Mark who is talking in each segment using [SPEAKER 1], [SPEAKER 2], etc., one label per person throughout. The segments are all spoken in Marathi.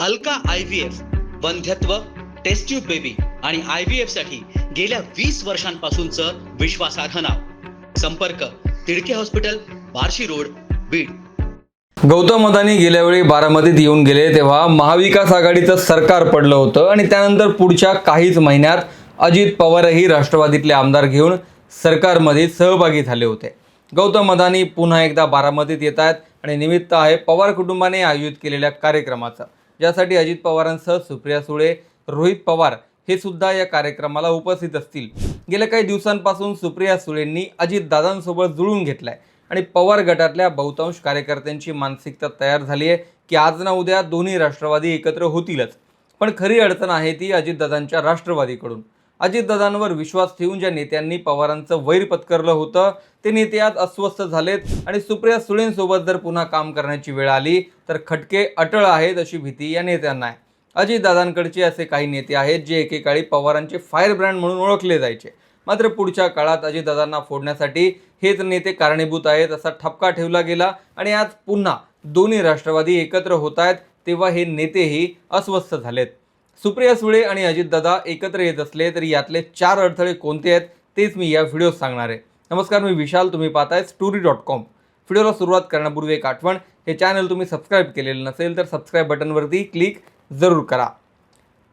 [SPEAKER 1] अलका आय व्ही एफ वंध्यत्व टेस्ट्यूब बेबी आणि आय व्ही एफसाठी गेल्या वीस वर्षांपासूनचं विश्वासार्ह नाव. संपर्क तिडके हॉस्पिटल बार्शी रोड बीड.
[SPEAKER 2] गौतम अदानी गेल्या वेळी बारामतीत येऊन गेले तेव्हा महाविकास आघाडीचं सरकार पडलं होतं आणि त्यानंतर पुढच्या काहीच महिन्यात अजित पवारही राष्ट्रवादीतले आमदार घेऊन सरकारमध्ये सहभागी झाले होते. गौतम अदानी पुन्हा एकदा बारामतीत येत आहेत आणि निमित्त आहे पवार कुटुंबाने आयोजित केलेल्या कार्यक्रमाचं. ज्यासाठी अजित पवारांसह सुप्रिया सुळे रोहित पवार हे सुद्धा या कार्यक्रमाला उपस्थित असतील. गेल्या काही दिवसांपासून सुप्रिया सुळेंनी अजित दादांसोबत जुळून घेतलाय आणि पवार गटातल्या बहुतांश कार्यकर्त्यांची मानसिकता तयार झाली आहे की आज ना उद्या दोन्ही राष्ट्रवादी एकत्र होतीलच. पण खरी अडचण आहे ती अजितदादांच्या राष्ट्रवादीकडून. अजितदादांवर विश्वास ठेवून ज्या नेत्यांनी पवारांचं वैर पत्करलं होतं ते नेते आज अस्वस्थ झालेत आणि सुप्रिया सुळेंसोबत जर पुन्हा काम करण्याची वेळ आली तर खटके अटळ आहेत अशी भीती या नेत्यांना आहे. अजितदादांकडचे असे काही नेते आहेत जे एकेकाळी पवारांचे फायर ब्रँड म्हणून ओळखले जायचे. मात्र पुढच्या काळात अजितदादांना फोडण्यासाठी हेच नेते कारणीभूत आहेत असा ठपका ठेवला गेला आणि आज पुन्हा दोन्ही राष्ट्रवादी एकत्र होत आहेत तेव्हा हे नेतेही अस्वस्थ झालेत. सुप्रिया सुळे आणि अजितदादा एकत्र येत असले तरी यातले चार अडथळे कोणते आहेत तेच मी या व्हिडिओत सांगणार आहे. नमस्कार मी विशाल. तुम्ही पाहताय स्टोरी डॉट कॉम. व्हिडिओला सुरुवात करण्यापूर्वी एक आठवण हे चॅनल तुम्ही सबस्क्राईब केलेलं नसेल तर सबस्क्राईब बटनवरती क्लिक जरूर करा.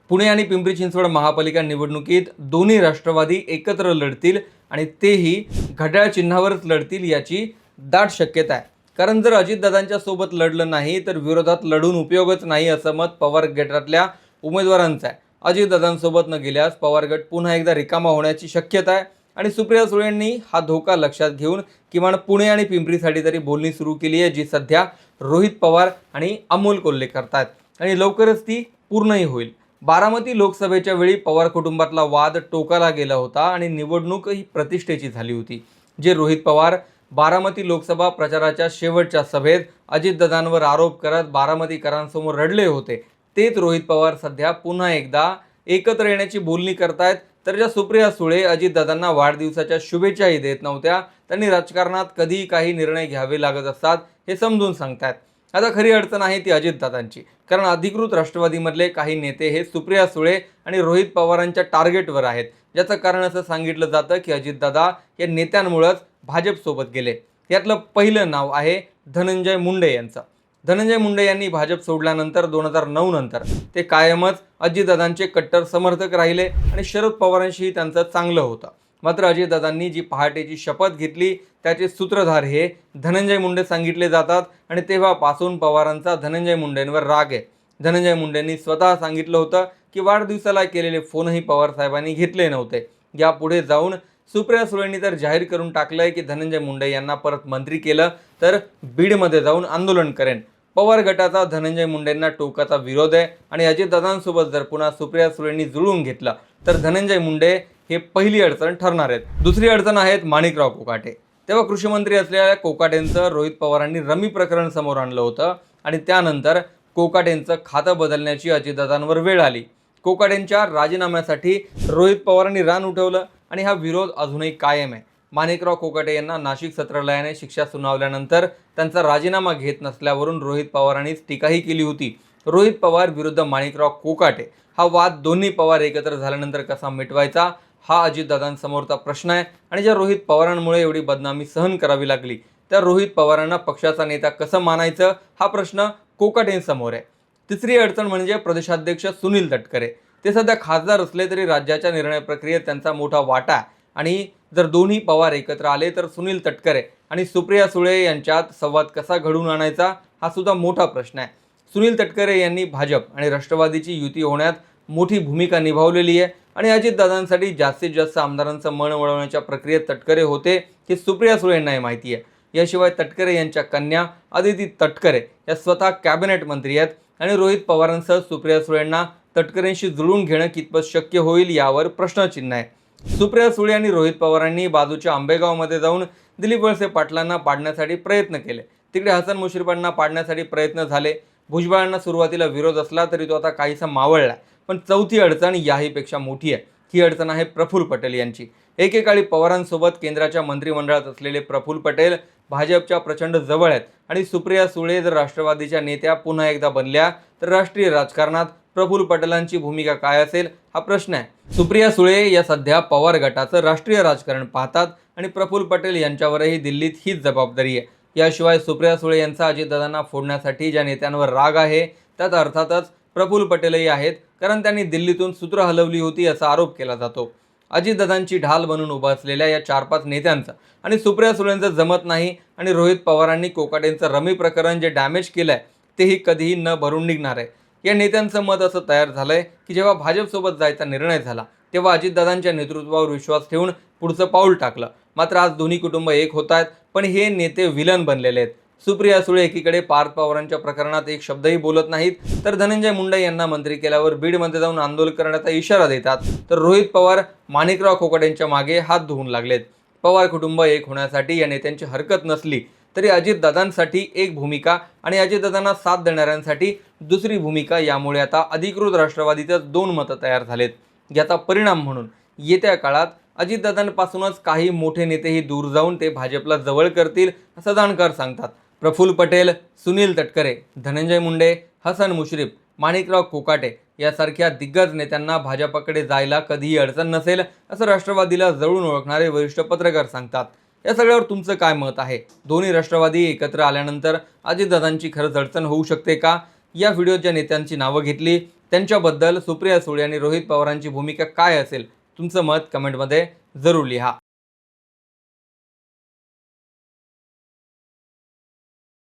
[SPEAKER 2] पुणे आणि पिंपरी चिंचवड महापालिका निवडणुकीत दोन्ही राष्ट्रवादी एकत्र लढतील आणि तेही घड्याळ चिन्हावरच लढतील याची दाट शक्यता आहे. कारण जर अजितदादांच्या सोबत लढलं नाही तर विरोधात लढून उपयोगच नाही असं मत पवार गटातल्या उमेदवारांचा आहे. अजितदादांसोबत न गेल्यास पवार गट पुन्हा एकदा रिकामा होण्याची शक्यता आहे. आणि सुप्रिया सुळेंनी हा धोका लक्षात घेऊन किमान पुणे आणि पिंपरीसाठी तरी बोलणी सुरू केली आहे जी सध्या रोहित पवार आणि अमोल कोल्हे करतात आणि लवकरच ती पूर्णही होईल. बारामती लोकसभेच्या वेळी पवार कुटुंबातला वाद टोकाला गेला होता आणि निवडणूक ही प्रतिष्ठेची झाली होती जे रोहित पवार बारामती लोकसभा प्रचाराच्या शेवटच्या सभेत अजितदादांवर आरोप करत बारामतीकरांसमोर रडले होते. तेच रोहित पवार सध्या पुन्हा एकदा एकत्र येण्याची बोलणी करतायत. तर ज्या सुप्रिया सुळे अजितदादांना वाढदिवसाच्या शुभेच्छाही देत नव्हत्या त्यांनी राजकारणात कधीही काही निर्णय घ्यावे लागत असतात हे समजून सांगतायत. आता खरी अडचण आहे ती अजितदादांची कारण अधिकृत राष्ट्रवादीमधले काही नेते हे सुप्रिया सुळे आणि रोहित पवारांच्या टार्गेटवर आहेत. ज्याचं कारण असं सांगितलं जातं की अजितदादा या नेत्यांमुळंच भाजपसोबत गेले. यातलं पहिलं नाव आहे धनंजय मुंडे यांचं. धनंजय मुंडे यांनी भाजप सोडल्यानंतर दोन हजार नऊ नंतर ते कायमच अजितदादांचे कट्टर समर्थक राहिले आणि शरद पवारांशीही त्यांचं चांगलं होतं. मात्र अजितदादांनी जी पहाटेची शपथ घेतली त्याचे सूत्रधार हे धनंजय मुंडे सांगितले जातात आणि तेव्हापासून पवारांचा धनंजय मुंडेंवर राग आहे. धनंजय मुंडेंनी स्वतः सांगितलं होतं की वाढदिवसाला केलेले फोनही पवार साहेबांनी घेतले नव्हते. यापुढे जाऊन सुप्रिया सुळेंनी तर जाहीर करून टाकलंय की धनंजय मुंडे यांना परत मंत्री केलं तर बीडमध्ये जाऊन आंदोलन करेन. पवार गटाचा धनंजय मुंडेंना टोकाचा विरोध आहे आणि अजितदादांसोबत जर पुन्हा सुप्रिया सुळेंनी जुळवून घेतला तर धनंजय मुंडे हे पहिली अडचण ठरणार आहेत. दुसरी अडचण आहेत माणिकराव कोकाटे. तेव्हा कृषीमंत्री असलेल्या कोकाटेंचं रोहित पवारांनी रमी प्रकरण समोर आणलं होतं आणि त्यानंतर कोकाटेंचं खातं बदलण्याची अजितदादांवर वेळ आली. कोकाटेंच्या राजीनाम्यासाठी रोहित पवारांनी रान उठवलं आणि हा विरोध अजूनही कायम आहे. माणिकराव कोकाटे यांना नाशिक सत्रालयाने शिक्षा सुनावल्यानंतर त्यांचा राजीनामा घेत नसल्यावरून रोहित पवारांनीच टीकाही केली होती. रोहित पवार विरुद्ध माणिकराव कोकाटे. हा वाद दोन्ही पवार एकत्र झाल्यानंतर कसा मिटवायचा? हा अजितदादांसमोरचा प्रश्न आहे. आणि ज्या रोहित पवारांमुळे एवढी बदनामी सहन करावी लागली त्या रोहित पवारांना पक्षाचा नेता कसं मानायचं? हा प्रश्न कोकाटेंसमोर आहे. तिसरी अडचण म्हणजे प्रदेशाध्यक्ष सुनील तटकरे. ते सध्या खासदार असले तरी राज्याच्या निर्णय प्रक्रियेत त्यांचा मोठा वाटा आणि जर दोन्ही पवार एकत्र आले तर सुनील तटकरे आणि सुप्रिया सुळे यांच्यात संवाद कसा घडवून आणायचा हा सुद्धा मोठा प्रश्न आहे. सुनील तटकरे यांनी भाजप आणि राष्ट्रवादीची युती होण्यात मोठी भूमिका निभावलेली आहे आणि अजितदादांसाठी जास्तीत जास्त आमदारांचं मन वळवण्याच्या प्रक्रियेत तटकरे होते हे सुप्रिया सुळे यांनाही माहिती आहे. याशिवाय तटकरे यांच्या कन्या अदिती तटकरे या स्वतः कॅबिनेट मंत्री आहेत आणि रोहित पवारांसह सुप्रिया सुळेंना तटकरेंशी जुळून घेणं कितपत शक्य होईल यावर प्रश्नचिन्ह आहे. सुप्रिया सुळे आणि रोहित पवारांनी बाजूच्या आंबेगावमध्ये जाऊन दिलीप वळसे पाटलांना पाडण्यासाठी प्रयत्न केले. तिकडे हसन मुश्रीफांना पाडण्यासाठी प्रयत्न झाले. भुजबळांना सुरुवातीला विरोध असला तरी तो आता काहीसा मावळला. पण चौथी अडचण याहीपेक्षा मोठी आहे. ही अडचण आहे प्रफुल्ल पटेल यांची. एकेकाळी पवारांसोबत केंद्राच्या मंत्रिमंडळात असलेले प्रफुल्ल पटेल भाजपच्या प्रचंड जवळ आहेत. आणि सुप्रिया सुळे जर राष्ट्रवादीच्या नेत्या पुन्हा एकदा बनल्या तर राष्ट्रीय राजकारणात प्रफुल्ल पटेलांची भूमिका काय असेल हा प्रश्न आहे. सुप्रिया सुळे या सध्या पवार गटाचं राष्ट्रीय राजकारण पाहतात आणि प्रफुल्ल पटेल यांच्यावरही दिल्लीत हीच जबाबदारी आहे. याशिवाय सुप्रिया सुळे यांचा अजितदादांना फोडण्यासाठी ज्या नेत्यांवर राग आहे त्यात अर्थातच प्रफुल्ल पटेलही आहेत कारण त्यांनी दिल्लीतून सूत्र हलवली होती असा आरोप केला जातो. अजितदादांची ढाल बनून उभा असलेल्या या चार पाच नेत्यांचा आणि सुप्रिया सुळेंचं जमत नाही आणि रोहित पवारांनी कोकाटेंचं रमी प्रकरण जे डॅमेज केलं आहे तेही कधीही न भरून निघणार आहे. या नेत्यांचं मत असं तयार झालं आहे की जेव्हा भाजपसोबत जायचा निर्णय झाला तेव्हा अजितदादांच्या नेतृत्वावर विश्वास ठेवून पुढचं पाऊल टाकलं. मात्र आज दोन्ही कुटुंब एक होत आहेत पण हे नेते विलन बनलेले आहेत. सुप्रिया सुळे एकीकडे पार्थ पवारांच्या प्रकरणात एक शब्दही बोलत नाहीत तर धनंजय मुंडे यांना मंत्री केल्यावर बीडमध्ये जाऊन आंदोलन करण्याचा इशारा देतात. तर रोहित पवार माणिकराव खोकटेंच्या मागे हात धुवून लागलेत. पवार कुटुंब एक होण्यासाठी या नेत्यांची हरकत नसली तरी अजितदादांसाठी एक भूमिका आणि अजितदादांना साथ देणाऱ्यांसाठी दुसरी भूमिका यामुळे आता अधिकृत राष्ट्रवादीचं दोन मतं तयार झालेत. याचा परिणाम म्हणून येत्या काळात अजितदादांपासूनच काही मोठे नेतेही दूर जाऊन ते भाजपला जवळ करतील असं जाणकार सांगतात. प्रफुल्ल पटेल सुनील तटकरे धनंजय मुंडे हसन मुश्रीफ माणिकराव कोकाटे यासारख्या दिग्गज नेत्यांना भाजपाकडे जायला कधीही अडचण नसेल असं राष्ट्रवादीला जळून ओळखणारे वरिष्ठ पत्रकार सांगतात. या सगळ्यावर तुमचं काय मत आहे? दोन्ही राष्ट्रवादी एकत्र आल्यानंतर अजितदादांची खरंच अडचण होऊ शकते का? या व्हिडिओच्या नेत्यांची नावं घेतली. त्यांच्याबद्दल सुप्रिया सुळे आणि रोहित पवारांची भूमिका काय असेल? तुमचं मत कमेंटमध्ये जरूर लिहा.